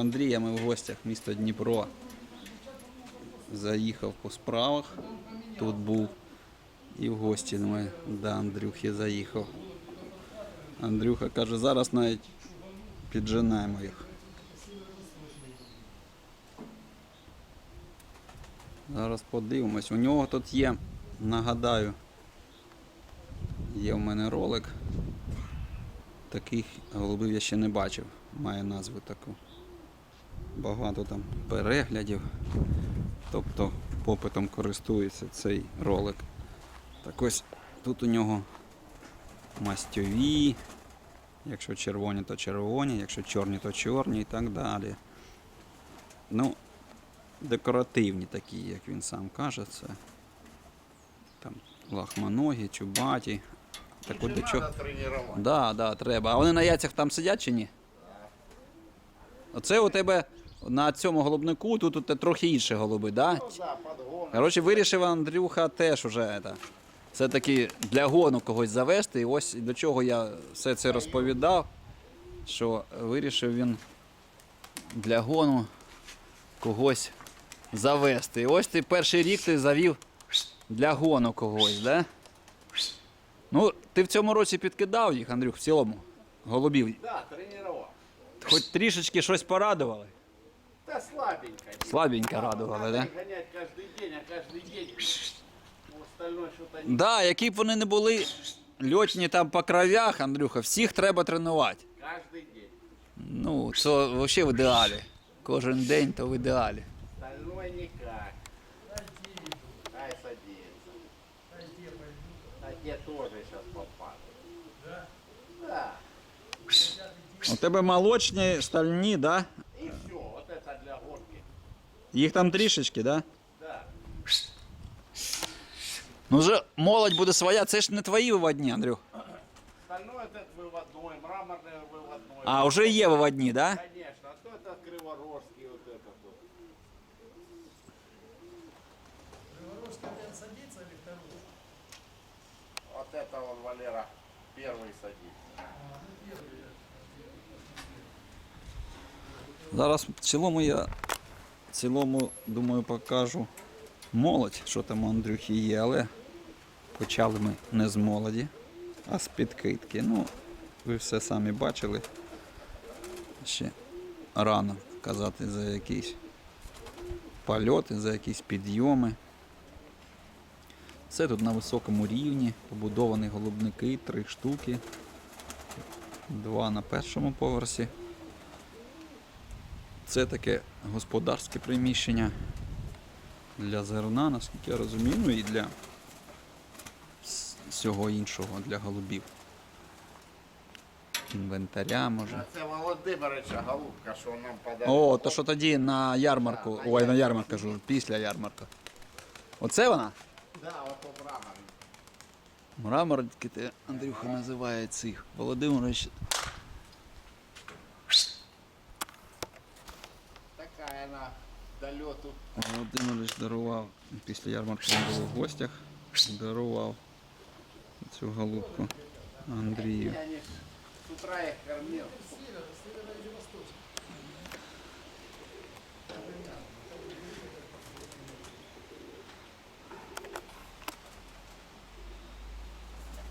Андрія ми в гостях місто Дніпро. Заїхав по справах. Тут був. І в гості ми до Андрюхи заїхав. Андрюха каже, зараз навіть підженаємо їх. Зараз подивимось. У нього тут є, нагадаю, є в мене ролик. Таких голубів я ще не бачив. Має назву таку. Багато там переглядів. Тобто попитом користується цей ролик. Так ось тут у нього мастьові. Якщо червоні, то червоні, якщо чорні, то чорні і так далі. Ну, декоративні такі, як він сам каже, це там лахманогі, чубаті. Так от до чого. Да, да, треба. А вони на яйцях там сидять чи ні? Оце у тебе на цьому голубнику, тут тебе трохи інші голуби, да? Коротше, вирішив Андрюха теж уже это, все-таки для гону когось завести. І ось до чого я все це розповідав, що вирішив він для гону когось завести. І ось ти перший рік ти завів для гону когось, да? Ну, ти в цьому році підкидав їх, Андрюх, в цілому. Голубів. Да, тренировал. Хоч трішечки щось порадували. Да слабенько. Слабенько радували, Надо да? их гонять каждый день, а каждый день ну, остальное что-то не... Да, які б вони не були льотні там по кровях, Андрюха, всіх треба тренувати. Каждый день. Ну, це взагалі в ідеалі. Кожен день то в ідеалі. Остальное никак. Ай, садится. А те тоже сейчас попадут. Да? У тебе молочні, стальні, да? Їх там трішечки, да? Да. Ну вже молодь буде своя, це ж не твої виводні, Андрюх. Остальное это выводной, мраморный выводной. А вже є виводні, да? Конечно, а то это криворожский вот этот вот. Вот это он, Валера, первый садится. Зараз в цілому я в цілому, думаю, покажу молодь, що там у Андрюхи є, але почали ми не з молоді, а з підкидки. Ну, ви все самі бачили. Ще рано казати за якісь польоти, за якісь підйоми. Все тут на високому рівні, побудовані голубники, три штуки, два на першому поверсі. Це таке господарське приміщення для зерна, наскільки я розумію, ну і для вс- всього іншого, для голубів. Інвентаря може. Це Володимирича голубка, що нам подарував. О, то що тоді на ярмарку, ой, на ярмарку кажу, після ярмарку. Оце вона? Да, ото мраморний. Мраморки ти Андрюха називає цих. Володимирович. Така вона до льоту. Володимирович дарував після ярмарки він був в гостях. Дарував цю голубку Андрію. Утра їх кормив.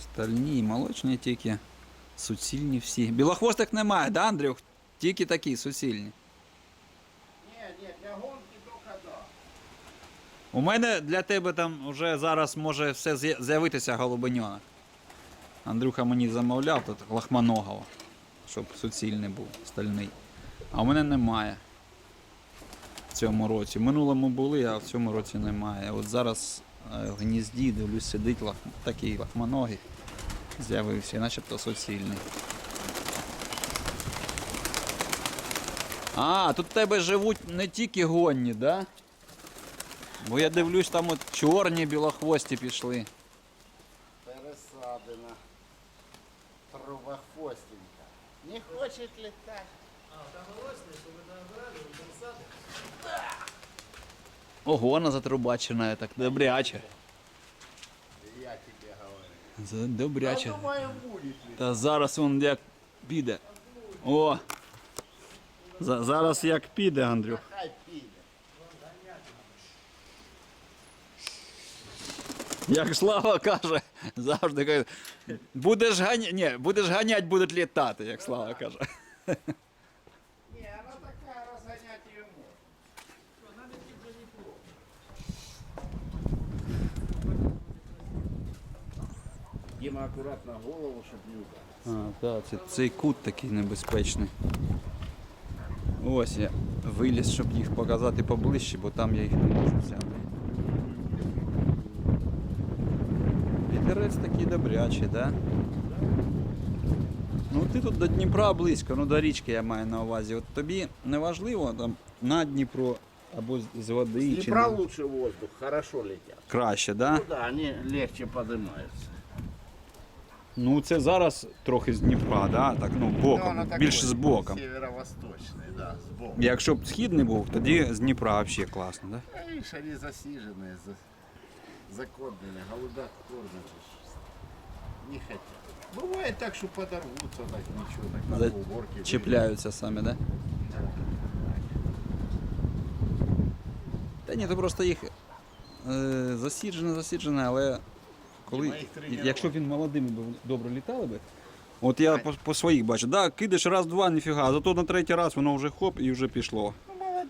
Стальні молочні тільки. Суцільні всі. Білохвостих немає, да, Андрюх? Тільки такі суцільні. Ні, ні, для гонки тільки да. У мене для тебе там вже зараз може все з'явитися голубеньонок. Андрюха мені замовляв тут лахманогого, щоб суцільний був, стальний. А у мене немає. В цьому році. В минулому були, а в цьому році немає. От зараз е, в гнізді, дивлюсь, сидить лах... такий лахманогий. З'явився, начебто суцільний. А, тут в тебе живуть не тільки гонні, да? Бо я дивлюсь, там от чорні білохвості пішли. Пересадина. Трубохвостенька. Не хоче літати. Ого, вона затрубачена, так добряче. Я тебе говорю. За- Добряче. Я думаю, літати. Та зараз він як піде. О! За- зараз як піде, Андрюх. Хай піде. Як Слава каже, завжди каже, будеш ганяти, ні, будеш ганять, будуть літати, як Слава каже. Ні, вона така розганяти її може. Діма акуратно голову, щоб не вдарити. А, так, це, цей кут такий небезпечний. Ось я виліз, щоб їх показати поближче, бо там я їх не можу взяти. Вітерець такий добрячий, так? Да? Ну ти тут до Дніпра близько, ну до річки я маю на увазі. От тобі не важливо там на Дніпро або з- з води чи лучше воздух, хорошо летят. краще, да? Ну да, они легче поднимаются. Ну це зараз трохи з Дніпра, да? так, ну боком, більше з боком. Северо-восточный, да, с боком. Якщо б східний був, тоді з Дніпра взагалі класно, да? А видишь, они засиженные, за... закормленные, голубят кормят. же. Не хотят. Бывает так, что подорвутся, так ничего, так на За- полгорки. Чіпляються самі, да? Та ні, то просто їх е, засіджене, засіджене, але коли, Діма їх тренував. якщо б він молодими був, добре літали би. От я по, по своїх бачу, да, кидаєш раз-два, ніфіга, а зато на третій раз воно вже хоп і вже пішло.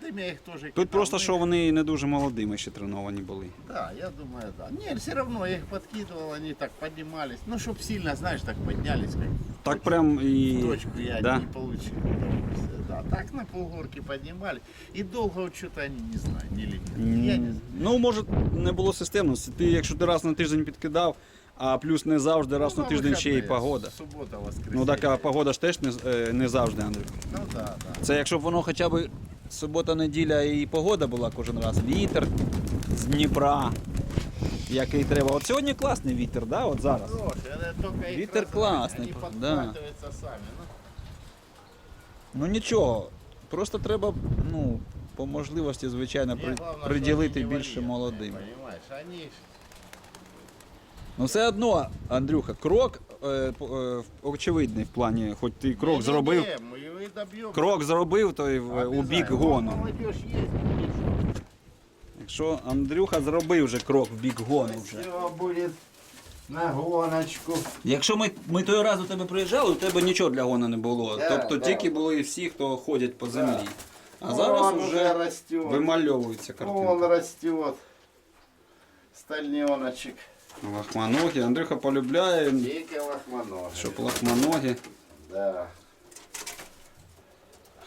Ну, молодыми я их тоже Тут кидал. просто Ну, що вони не дуже молодими ще треновані були. Да, я думаю, да. Нет, все равно я их подкидывал, они так поднимались. Ну, чтоб сильно, знаешь, так поднялись, как Так прям і. точку я да? не получил удовольствия. Да, так на полгорки поднимали. И долго вот что-то они, не знаю, не летели. Я не знаю. Ну, може, не було системності. Ти, якщо ти раз на тиждень підкидав, а плюс не завжди раз Ну, на тиждень ще й выходные, погода. Суббота, воскресенье. Ну така погода ж теж не, з- е, не завжди, Андрій. Ну да, да. Це якщо б воно хоча б субота, неділя і погода була кожен раз. Вітер з Дніпра. Який треба. От сьогодні класний вітер, да? От зараз. Хорошие, это только их Ветер разогнать, классный, Они да. подхватываются сами. Ну, Ну нічого. Просто треба, ну, по можливості, звичайно, мне при, главное, что приділити они не більше валентные, молодим. Понимаешь, они Ну все одно, Андрюха, крок е, е, очевидний в плані, хоч ти крок Не-не-не, зробив. мы его и добьем. Крок зробив, то й в- у бік гону. Молодежь есть. Якщо Андрюха зробив вже крок в бік гону вже. Все будет на гоночку. Якщо ми, ми той раз до тебе приїжджали, у тебе нічого для гону не було. Да, тобто да. тільки були всі, хто ходять по землі. А Он зараз уже вже растет. вимальовується Он картинка. растет. Стальненочек. Лахманогі. Андрюха полюбляє, Дикий лохмоногий. щоб лахманогі. Да.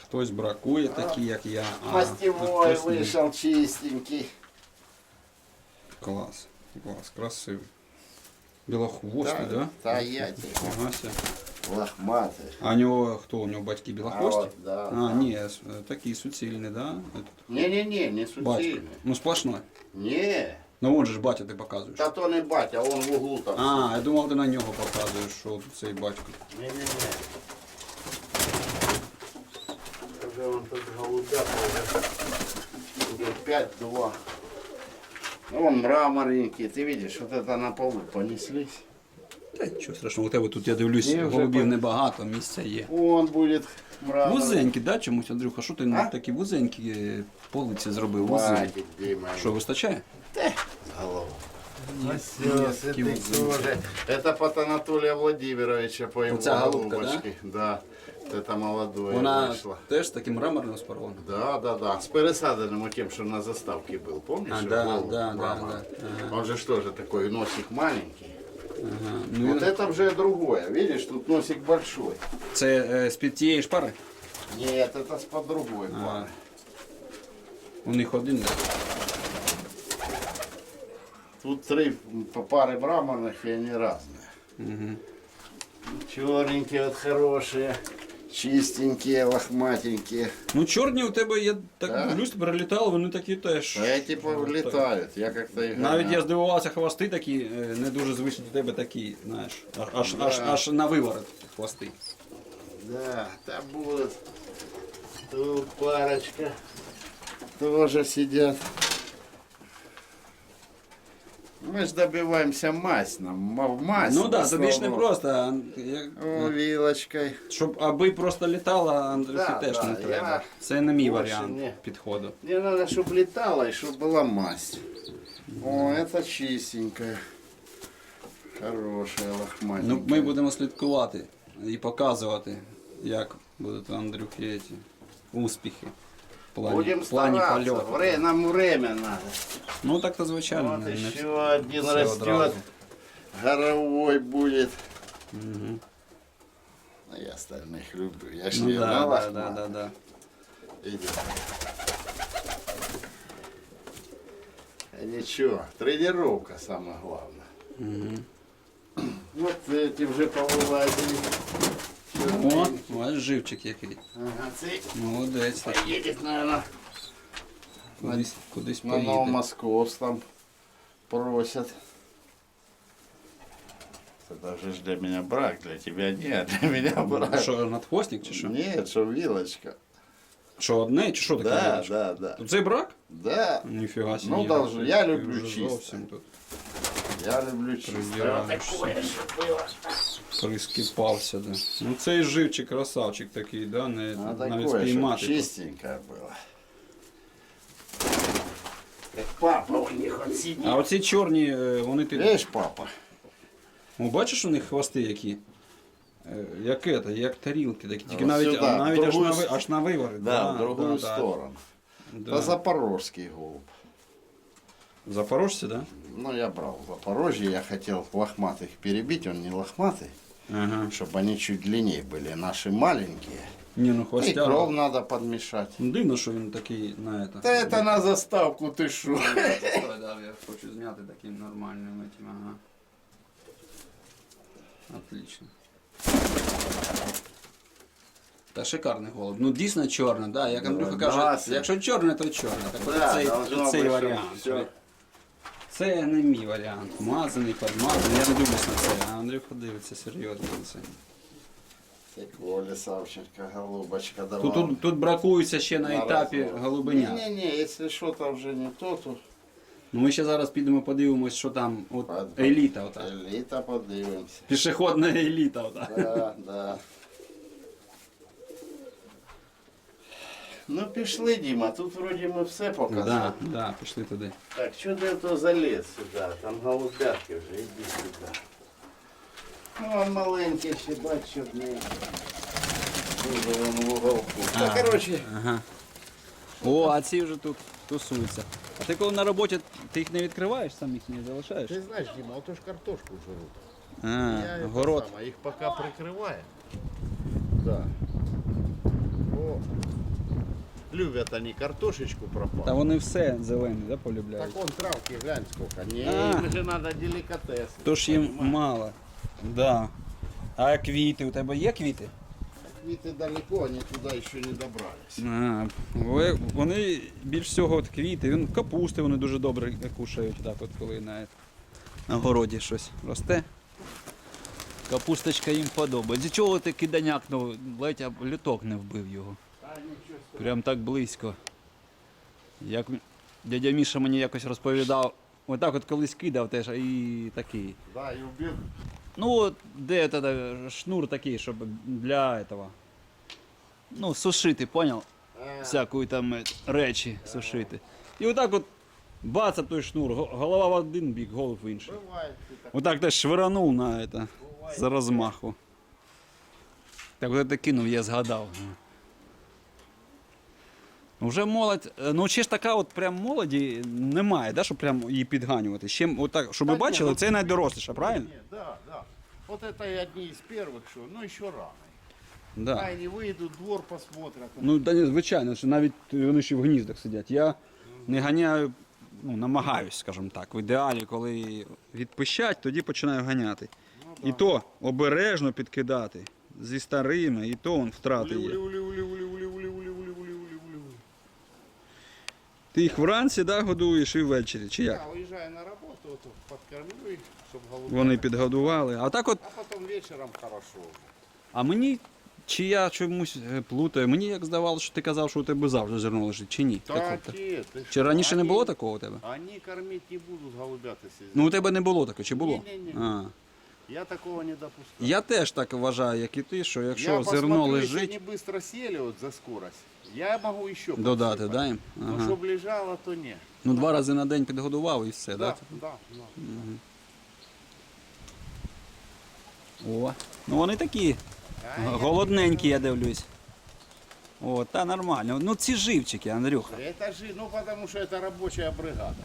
Хтось бракує, такі як я. а Мастевой хтось ні. вышел чистенький. Клас. Клас, красивий. Білохвостий, да? Да, я тебе. Ага, ся. Лохматый. А у нього хто? У нього батьки А білохвості? вот, да. А, ні, с- такий суцільний, да? Этот Не-не-не, не Батько. сутильный. Ну сплошной. Не, ну он же ж батя ти показуєш. да то не батя, он в углу там. А, я думав, ти на нього показуєш, що тут цей батько. Не-не-не. Уже он тут голубята уже. Уже 5-2. Вон мраморненький, ты видишь, вот это на полу понеслись. Та нічого страшного, у тебе тут, я дивлюсь, Ні, вже голубів по- небагато, місця є. Он будет мрамор. Вузенькі, да, чомусь, Андрюха, що ти А? такі вузенькі е, полиці зробив? Вузенькі. Хватит, Дима. Що, вистачає? Голова. Нет, ты такие вот тоже. Это под Анатолия Владимировича по его ця голубка, голубочке. Да? Это молодое Вона вышло. теж з таким мраморним спарована. Да, да, да. С пересаданным тем, что на заставке был. Помнишь? А, что да, голубь да, да, мраморный? да. Он же что же такой, носик маленький. Ага. Ну, Вот это уже другое. Видишь, тут носик большой. Це е, з-під тієї шпари? Нет, это с под другой А. пары. У них один. да? Тут три п- пары мраморных, и они разные. Угу. Черненькие, вот хорошие. Чистенькие, лохматенькие. Ну, чорні у тебе, я так Да. дивлюсь, перелітали, вони такі теж. А эти повлетают. Я как-то их Навіть я здивувався, хвости такі, е, не дуже звичні до тебе такі, знаєш, аж, аж, аж, аж на виворот хвости. Да, там будут. Тут парочка тоже сидят. Ну, Мы ж добиваемся мазь нам, м- мазь. Ну так, да, в тобі ж не основном. просто, а, як- О, вилочкой. щоб аби просто літала, Андрюхі Да, теж да, не я треба. Це не мій більше варіант не. підходу. Мне надо, чтобы летала и чтобы была мазь. О, это чистенькая. Хорошая лохматенькая. Ну, ми будемо слідкувати і показувати, як будуть у Андрюхи ці успіхи В плані, Будем в стараться. польоту. Вре- нам время надо. Ну так то звичайно. Вот не еще один все растет. одразу. Горовой будет. Мгм. А я остальных люблю. Я ж Ну не да, да, да, да, да. Иди. А Ничего, тренировка самое главное. Мгм. Вот эти вже повилазили. О, ось живчик який. Ага, цей Молодець. так. поїде, наверное, Кудись, кудись на поїде. Новомосковском просят. Это же ж для меня брак, для тебя нет, для меня брак. Що, надхвостник чи що? Нет, что вилочка. Що одне, чи що таке? Да, вилочка? да, да. Тут цей брак? Да, Ніфіга собі. Ну, должен. Я Ти люблю вже чисто. Зовсім тут я люблю чисто. Придираешься. Такое, чтоб было. прискіпався. Да. Ну цей живчик красавчик такий, да? Не, Ну, навіть такое, чтоб спіймати. чистенькое было. Как папа у них он сидит. А оці чорні, е, вони ти. Видишь, папа? О, бачиш у них хвости які? Е, Як это, як тарілки такі. Тільки Ось навіть, сюди, навіть в аж, другую на, ви- с- аж на вивори. Да, в другую да, сторону. Да. Это запорожский голубь. Запорожці, да? Ну, я брал в Запорожье, я хотел лохматых перебить, он не лохматый, Ага. чтобы они чуть длиннее были. Наши маленькие. Ні, ну И хвостя. кров надо подмешать. Ну, Дивно, що він такий на это. Да это на заставку, ты шо? Стой, да, я хочу зняти таким нормальним этим, ага. Отлично. Та шикарний голуб. Ну дійсно чорний, да. Як Андрюха Да, каже, да, якщо чорний, то чорний. Так от Да, цей, должно цей быть, варіант. щоб Це не мій варіант. Мазаний, подмазаний. Я не дивлюсь на це. А Андрюха дивиться серйозно на це. Ты Коля Савченко, голубочка, давай. Тут, тут, тут бракується ще на етапі голубеня. Не-не-не, если что-то уже не то, то Ну ми ще зараз підемо подивимось, що там от еліта. Ота. элита подивимся. Пішохідна еліта. Ота. Да, да. Ну пішли, Діма, тут вроді ми все показали. Да, да, пішли туди. Так, що ти то заліз сюди? Там голубятки вже, іди сюди. Ну, а маленький ще бачиш одне. Дуже вон в уголку. Та, коротше, Ага. О, а ці вже тут тусуються. А ти коли на роботі, ти їх не відкриваєш, сам їх не залишаєш? Ты знаешь, Дима, вот уж картошку жрут. А, Я это город. самое, их пока прикрываем. Да. О. Любят они картошечку пропали. Та вони все зелене, да, Так полюбляють? вон травки, глянь сколько. А. им же надо деликатес. Тож їм мало. Да. А квіти, у тебе є квіти? Квиты далеко, они туда еще не добрались. А, ви- вони більш всього от квіти, він капусти вони дуже добре кушають, так от коли на, на городі щось росте. Капусточка їм подобається. З чого ти киданякнув, ледь а люток не вбив його. Прям так близько. Як м- дядя Міша мені якось розповідав, отак от колись кидав теж і такий. Да, и убил. Ну, от де тоді шнур такий, щоб для этого. Ну, сушити, понял? А, всякої там е, речі сушити. І отак от бац об той шнур, го- голова в один бік, голов в інший. бывает ты так. Отак теж швиранув на это, за розмаху. Так от це кинув, я згадав. Вже молодь, е, ну ще ж така от прям молоді немає, да, щоб прям її підганювати. Ще отак, щоб ви Та ні, бачили, ну, це найдоросліша, правильно? Не, да, да. Вот это и одни из первых, что, ну еще рано. Да. Да. Они выйдут, двор посмотрят. Ну, да, ні, звичайно, що навіть вони ще в гніздах сидять. Я не ганяю, ну, намагаюсь, скажімо так. В ідеалі, коли відпищать, тоді починаю ганяти. І то обережно підкидати. Зі старими, і то он втрати є. Ти їх вранці да, годуєш і ввечері, чи як? Я уезжаю на работу, вот, подкормлю их, чтобы голубя. Вони підгодували. А так от, А потом вечером хорошо. а мені чи я чомусь е, плутаю? Мені як здавалося, що ти казав, що у тебе завжди зерно лежить, чи ні? Так, Так от. е, ти Чи що, раніше не було такого у тебе? Они кормить не будут голубята Ну у тебе не було такого, чи було? Ні-ні-ні. А. Я такого не допускаю. Я теж так вважаю, як і ти, що якщо я зерно посмотрю, лежить, Если они быстро сели вот за скорость, я могу еще додати, подсыпать. да, їм? Но Ага. чтоб лежало, то не. Ну два рази на день підгодував і все, Да, так? да, да. О, ну вони такі А я- голодненькі, я дивлюсь. О, та нормально. Ну ці живчики, Андрюха. Это же, ну потому что это рабочая бригада.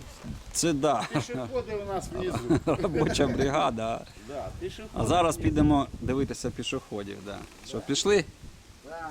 Це да. Пешеходы у нас внизу. Робоча бригада. Да, пешеходы. А зараз підемо дивитися пішоходів. Да. Що, пішли? Да.